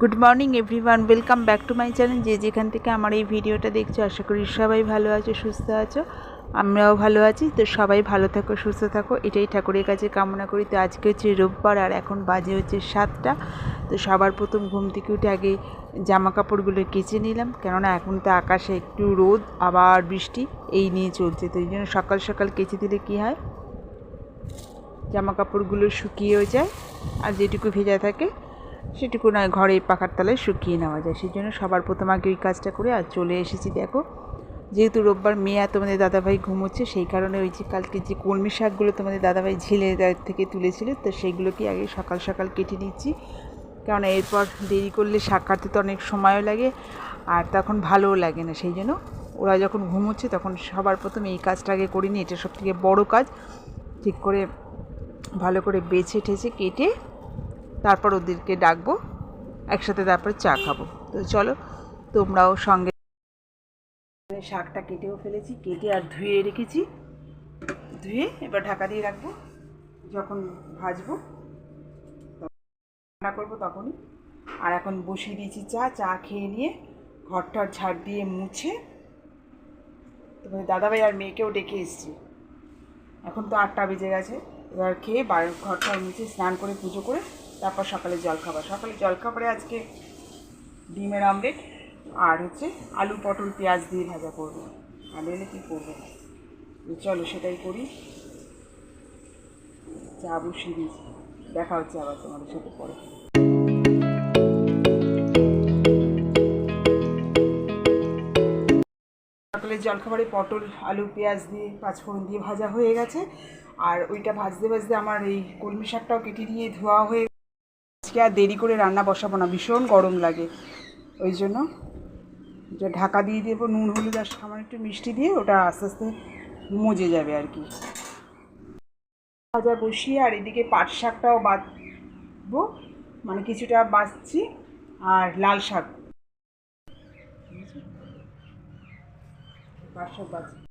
Good morning everyone welcome back to my channel যে যেখান থেকে আমার এই ভিডিওটা দেখছ, আশা করি সবাই ভালো আছো, সুস্থ আছো। আমরাও ভালো আছি, তো সবাই ভালো থাকো, সুস্থ থাকো। এটাই ঠাকুরের কাছে কামনা করি। তো আজকে হচ্ছে রোববার আর এখন বাজে হচ্ছে সাতটা। তো সবার প্রথম ঘুম থেকে উঠে আগে জামা কাপড়গুলো কেচে নিলাম। কেননা এখন তো আকাশে একটু রোদ, আবার বৃষ্টি, এই নিয়ে চলছে। তো এই জন্য সকাল সকাল কেচে দিলে কী হয়? জামা কাপড়গুলো শুকিয়েও যায়, আর যেটুকু ভেজা থাকে সেটুকু নয় ঘরে পাখার তলায় শুকিয়ে নেওয়া যায়। সেই জন্য সবার প্রথম আগে ওই কাজটা করে আর চলে এসেছি, দেখো। যেহেতু রোববার মেয়ে আর তোমাদের দাদাভাই ঘুমোচ্ছে, সেই কারণে ওই যে কালকে যে কলমি শাকগুলো তোমাদের দাদাভাই ঝিলে থেকে তুলেছিল, তো সেইগুলোকে আগে সকাল সকাল কেটে নিচ্ছি। কারণ এরপর দেরি করলে শাক কাটতে তো অনেক সময়ও লাগে, আর তখন ভালোও লাগে না। সেই জন্য ওরা যখন ঘুমোচ্ছে তখন সবার প্রথম এই কাজটা আগে করিনি, এটা সব থেকে বড়ো কাজ। ঠিক করে ভালো করে বেছে ঠেছে কেটে তারপর ওদেরকে ডাকবো, একসাথে তারপর চা খাব। তো চলো, তোমরাও সঙ্গে শাকটা কেটেও ফেলেছি, কেটে আর ধুয়ে রেখেছি। ধুয়ে এবার ঢাকা দিয়ে রাখব, যখন ভাজবো রান্না করব তখনই। আর এখন বসিয়ে দিয়েছি চা চা খেয়ে নিয়ে ঘরটার ঝাড় দিয়ে মুছে তারপরে দাদাভাই আর মেয়েকেও ডেকে এসেছি। এখন তো আটটা বেজে গেছে, এবার খেয়ে বাড়ির ঘরটা মুছে স্নান করে পুজো করে তারপর সকালে জলখাবার। সকালে জলখাবারে আজকে ডিমের আমলেট আর হচ্ছে আলু পটল পেঁয়াজ দিয়ে ভাজা করব। আর এলে কী করব? চলো সেটাই করি। বসিয়ে দিয়েছি। দেখা হচ্ছে আবার তোমাদের সাথে পরে। সকালের জলখাবারে পটল, আলু, পেঁয়াজ দিয়ে, পাঁচফোড়ন দিয়ে ভাজা হয়ে গেছে। আর ওইটা ভাজতে ভাজতে আমার এই কলমি শাকটাও কেটে নিয়ে ধোয়া হয়ে আজকে আর দেরি করে রান্না বসাবো না, ভীষণ গরম লাগে। ওই জন্য যে ঢাকা দিয়ে দেবো নুন, হলুদ আর সামান্য একটু মিষ্টি দিয়ে ওটা আস্তে আস্তে মজে যাবে আর কি। ভাজা বসিয়ে আর এদিকে পাট শাকটাও বাঁধবো মানে কিছুটা বাঁচছি আর লাল শাক। পাট শাক বাঁচছি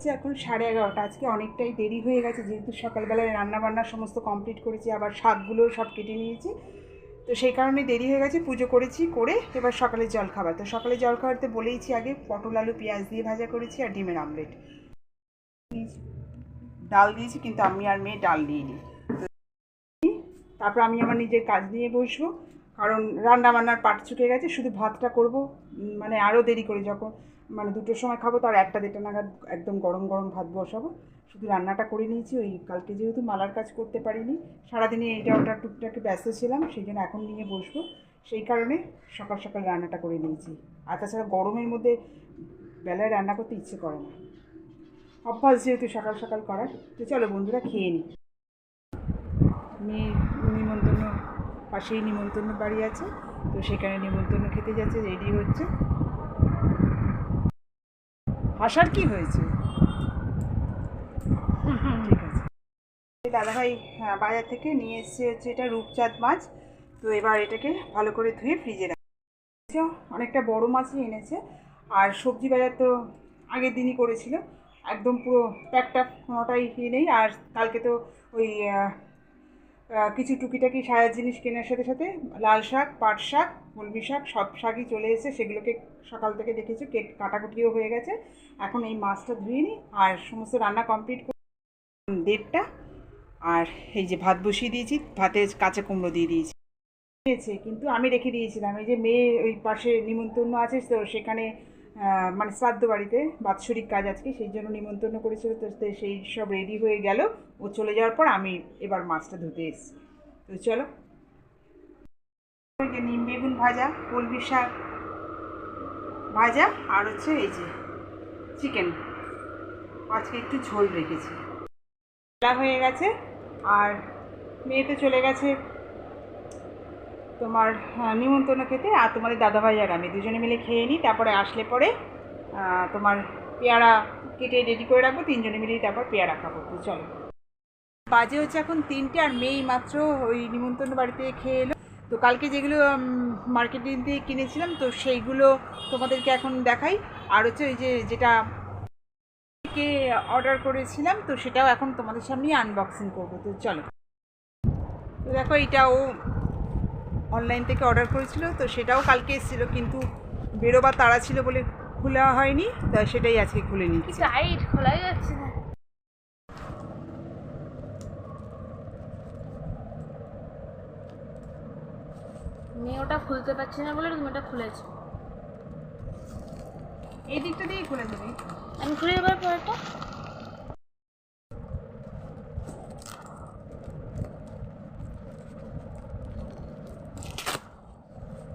হচ্ছে এখন সাড়ে এগারোটা। আজকে অনেকটাই দেরি হয়ে গেছে, যেহেতু সকালবেলায় রান্নাবান্না সমস্ত কমপ্লিট করেছি, আবার শাকগুলোও সব কেটে নিয়েছি। তো সেই কারণে দেরি হয়ে গেছে, পুজো করেছি, করে এবার সকালে জল খাবার। তো সকালে জল খাবারতে বলেইছি আগে পটল, আলু, পেঁয়াজ দিয়ে ভাজা করেছি আর ডিমের আমলেট ডাল দিয়েছি, কিন্তু আমি আর মেয়ে ডাল দিইনি। তারপর আমি আমার নিজের কাজ নিয়ে বসবো, কারণ রান্না বান্নার পাট চুকে গেছে, শুধু ভাতটা করব মানে আরও দেরি করে যখন মানে দুটোর সময় খাব তার একটা দেড়টা নাগাদ একদম গরম গরম ভাত বসাবো। শুধু রান্নাটা করে নিয়েছি, ওই কালকে যেহেতু মালার কাজ করতে পারিনি, সারাদিনে এইটা ওটা টুকটাকে ব্যস্ত ছিলাম, সেই জন্য এখন নিয়ে বসবো। সেই কারণে সকাল সকাল রান্নাটা করে নিয়েছি। আর তাছাড়া গরমের মধ্যে বেলায় রান্না করতে ইচ্ছে করে না। অভ্যাস যেহেতু সকাল সকাল করার, তো চলো বন্ধুরা খেয়ে নিই মেয়ে নিমন্ত্রণ, পাশেই নিমন্ত্রণ বাড়ি আছে, তো সেখানে নিমন্ত্রণ খেতে যাচ্ছে, রেডি হচ্ছে। আসার কি হয়েছে? ঠিক আছে। দাদাভাই বাজার থেকে নিয়ে এসছে হচ্ছে এটা রূপচাঁদ মাছ। তো এবার এটাকে ভালো করে ধুয়ে ফ্রিজে রাখছে অনেকটা বড় মাছই এনেছে। আর সবজি বাজার তো আগের দিনই করেছিল। একদম পুরো প্যাকটা কোনোটাই নেই। আর কালকে তো ওই কিছু টুকিটাকি সাজার জিনিস কেনার সাথে সাথে লাল শাক, পাট শাক কলমি শাক, সব শাকই চলে এসেছে। সেগুলোকে সকাল থেকে দেখেছি কেট কাটাকুটিও হয়ে গেছে। এখন এই মাছটা ধুয়ে নিই আর সমস্ত রান্না কমপ্লিট করে দেড়টা। আর এই যে ভাত বসিয়ে দিয়েছি ভাতে কাঁচা কুমড়ো দিয়ে দিয়েছি, কিন্তু আমি রেখে দিয়েছিলাম। এই যে মেয়ে ওই পাশে নিমন্ত্রণ আছে, তো সেখানে মানে শ্রাদ্ধ বাড়িতে বাৎসরিক কাজ আজকে, সেই জন্য নিমন্ত্রণ করেছিল, তো সেই সব রেডি হয়ে গেল। ও চলে যাওয়ার পর আমি এবার মাছটা ধুতে এসেছি। তো চলো। নিম বেগুন ভাজা, কলমি শাক ভাজা, আর হচ্ছে এই যে চিকেন আজকে একটু ঝোল রেখেছি। হয়ে গেছে, আর মেয়ে তো চলে গেছে তোমার নিমন্ত্রণ খেতে আর তোমাদের দাদাভাই আর আমি দুজনে মিলে খেয়ে নিই, তারপরে আসলে পরে তোমার পেয়ারা কেটে রেডি করে রাখব, তিনজনে মিলেই তারপর পেয়ারা খাব, তো চলো। বাজে হচ্ছে এখন তিনটে আর মেয়ে মাত্র ওই নিমন্ত্রণ বাড়িতে খেয়ে এলো। তো কালকে যেগুলো মার্কেটিং দিয়ে কিনেছিলাম, তো সেইগুলো তোমাদেরকে এখন দেখাই। আর হচ্ছে ওই যে যেটা কে অর্ডার করেছিলাম, তো সেটাও এখন তোমাদের সামনেই আনবক্সিং করব, তো চলো। তো দেখো এটাও অনলাইন থেকে অর্ডার করেছিল তো সেটাও কালকে এসেছিল কিন্তু বেরোবার তাড়া ছিল বলে খোলা হয়নি তা সেটাই আজকে খুলে নিচ্ছি টাইট খোলাই যাচ্ছে না। মেয়ে ওটা খুলতে পারছে না বলে তুমি ওটা খুলেছো। এই দিকটা দিয়েই খুলে দেবে। আমি খুলে দেবার পরেটা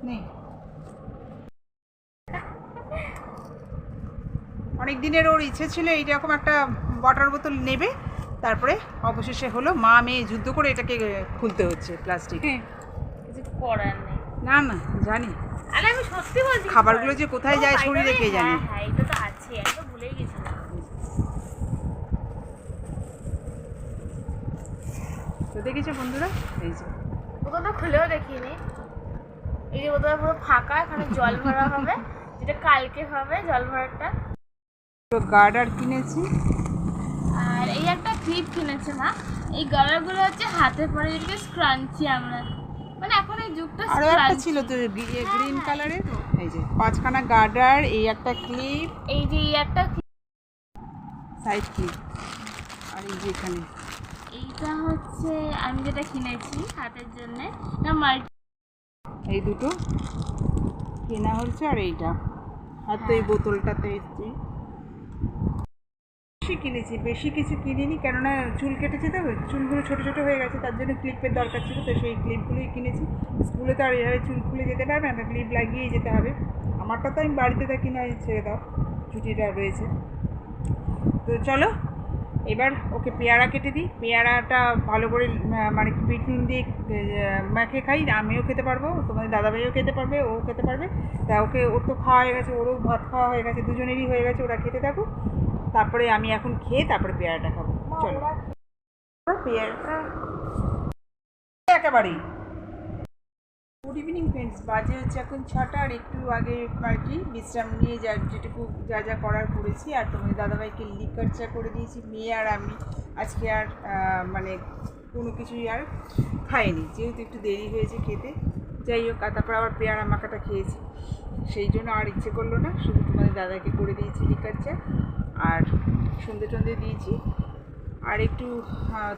নেই। অনেক দিনের ওর ইচ্ছে ছিল এইরকম একটা ওয়াটার বোতল নেবে তারপরে অবশেষে হলো মা মেয়ে যুদ্ধ করে এটাকে খুলতে হচ্ছে প্লাস্টিক কিছু করার নেই। না না জানি। আরে আমি সত্যি বলছি খাবারগুলো যে কোথায় যায় শরীরে কে জানে? হ্যাঁ হ্যাঁ এটা তো আছে আমি তো ভুলেই গেছিলাম। তো দেখেছ বন্ধুরা? এই যে। বোতলটা খুলেও দেখিনি। এই যে বোতলটা পুরো ফাঁকা এখানে জল ভরা হবে যেটা কালকে হবে জল ভরাটা। গার্ডার কিনেছি। আর এই একটা ক্লিপ কিনেছে মা এই গলাগুলো হচ্ছে হাতে পরে যেটাকে স্ক্রাঞ্চি আমরা মানে এখন এই যুগটা একটা ছিল তো গ্রিন কালারের? এই যে পাঁচখানা গার্ডার এই একটা ক্লিপ। এই যে এই একটা সাইড ক্লিপ আর এই যে এখানে। এইটা হচ্ছে আমি যেটা কিনেছি হাতের জন্য এটা মাল্টি এই দুটো। কেনা হচ্ছে আর এইটা। আর তো এই বোতলটাতে এসছি। বেশি কিনেছি বেশি কিছু কিনিনি কেননা চুল কেটেছে তো চুলগুলো ছোটো ছোটো হয়ে গেছে তার জন্য ক্লিপের দরকার ছিল তো সেই ক্লিপগুলোই কিনেছি। স্কুলে তো আর এভাবে চুল খুলে যেতে পারবে না ক্লিপ লাগিয়েই যেতে হবে। আমারটা তো আমি বাড়িতে থাকি না ছেড়ে দাও ছুটিটা রয়েছে। তো চলো এবার ওকে পেয়ারা কেটে দিই। পেয়ারাটা ভালো করে মানে নুন দিয়ে মাখে খাই। আমিও খেতে পারব তোমাদের দাদাভাইও খেতে পারবে ও খেতে পারবে। তা ওকে ওর তো খাওয়া হয়ে গেছে ওরও ভাত খাওয়া হয়ে গেছে দুজনেরই হয়ে গেছে ওরা খেতে থাকুক। তারপরে আমি এখন খেয়ে তারপরে পেয়ারাটা খাব। চলো। পেয়ারাটা একেবারেই। গুড ইভিনিং ফ্রেন্ডস বাজে হচ্ছে এখন ছটা আর একটু আগে আর কি বিশ্রাম নিয়ে যা যেটুকু যা যা করার করেছি। আর তোমাদের দাদাভাইকে লিকার চা করে দিয়েছি। মেয়ে আর আমি আজকে আর মানে কোনো কিছুই আর খাইনি। যেহেতু একটু দেরি হয়েছে খেতে। যাই হোক তারপর আবার পেয়ারা মাখাটা খেয়েছি। সেই জন্য আর ইচ্ছে করল না। শুধু তোমাদের দাদাকে করে দিয়েছি লিকার চা আর সন্ধে টন্ধে দিয়েছি। আর একটু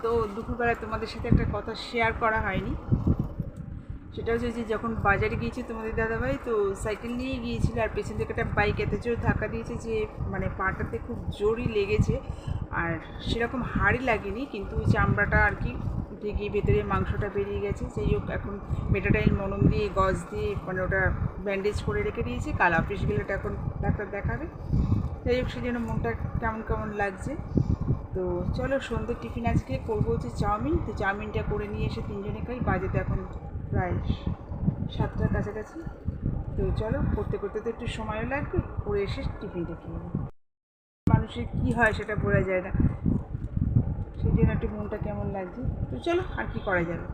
তো দুপুরবেলা তোমাদের সাথে একটা কথা শেয়ার করা হয়নি। সেটা হচ্ছে যে যখন বাজারে গিয়েছি তোমাদের দাদাভাই, তো সাইকেল নিয়ে গিয়েছিল আর পেছন থেকে একটা বাইক এত জোর ধাক্কা দিয়েছে যে মানে পাটাতে খুব জোরই লেগেছে। আর সেরকম হাড়ি লাগেনি, কিন্তু ওই চামড়াটা আর কি উঠে গিয়ে ভেতরে মাংসটা বেরিয়ে গেছে। সেই হোক, এখন মেটাটাইল মলম দিয়ে, গজ দিয়ে মানে ওটা ব্যান্ডেজ করে রেখে দিয়েছি। কাল অফিস গেলে ওটা এখন ডাক্তার দেখাবে। যাই হোক সেই জন্য মনটা কেমন কেমন লাগছে। তো চলো সন্ধ্যে টিফিন আজকে করব হচ্ছে চাউমিন। তো চাউমিনটা করে নিয়ে এসে তিনজনে খাই। বাজেতে এখন প্রায় সাতটার কাছাকাছি। তো চলো, করতে করতে তো একটু সময়ও লাগবে করে এসে টিফিনটা খেয়ে নেব। মানুষের কী হয় সেটা বোঝা যায় না। সেই জন্য একটু মনটা কেমন লাগছে। তো চলো, আর কি করা যাবে?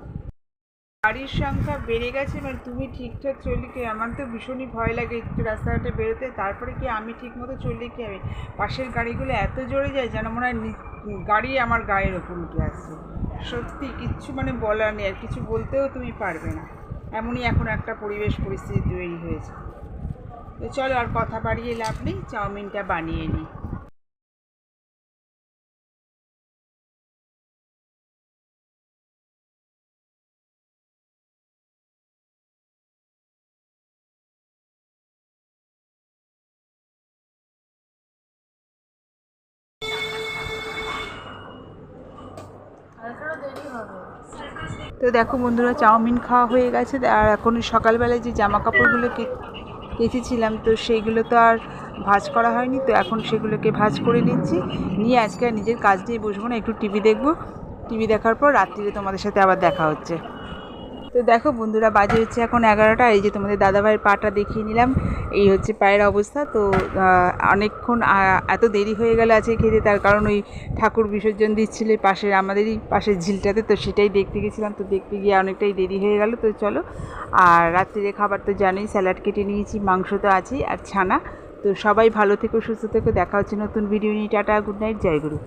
গাড়ির সংখ্যা বেড়ে গেছে মানে তুমি ঠিকঠাক চললে কি আমার তো ভীষণই ভয় লাগে একটু রাস্তাঘাটে বেরোতে, তারপরে কি আমি ঠিক মতো চললে কি আমি পাশের গাড়িগুলো এত জোরে যায় যেন মনে হয় গাড়ি আমার গায়ের ওপর উঠে আসছে। সত্যি কিচ্ছু মানে বলার নেই, আর কিছু বলতেও তুমি পারবে না। এমনই এখন একটা পরিবেশ পরিস্থিতি তৈরি হয়েছে। তো চলো আর কথা বাড়িয়ে লাভ নেই, চাউমিনটা বানিয়ে নিই। তো দেখো বন্ধুরা, চাউমিন খাওয়া হয়ে গেছে। আর এখন সকালবেলায় যে জামা কাপড়গুলো কেচেছিলাম, তো সেইগুলো তো আর ভাজ করা হয়নি। তো এখন সেগুলোকে ভাজ করে নিচ্ছি। নিয়ে আজকে আর নিজের কাজ নিয়ে বসবো না, একটু টিভি দেখব। টিভি দেখার পর রাত্রিরে তোমাদের সাথে আবার দেখা হচ্ছে। তো দেখো বন্ধুরা, বাজে হচ্ছে এখন এগারোটা। এই যে তোমাদের দাদাভাইয়ের পাটা দেখিয়ে নিলাম। এই হচ্ছে পায়ের অবস্থা। তো অনেকক্ষণ এত দেরি হয়ে গেল আছে খেতে। তার কারণ ওই ঠাকুর বিসর্জন দিচ্ছিল পাশের আমাদেরই পাশের ঝিলটাতে। তো সেটাই দেখতে গেছিলাম। তো দেখতে গিয়ে অনেকটাই দেরি হয়ে গেল। তো চলো, আর রাত্রিরে খাবার তো জানোই, স্যালাড কেটে নিয়েছি, মাংস তো আছেই, আর ছানা। তো সবাই ভালো থেকো, সুস্থ থেকো। দেখা হচ্ছে নতুন ভিডিও নিয়ে। টাটা, গুড নাইট, জয় গুরু।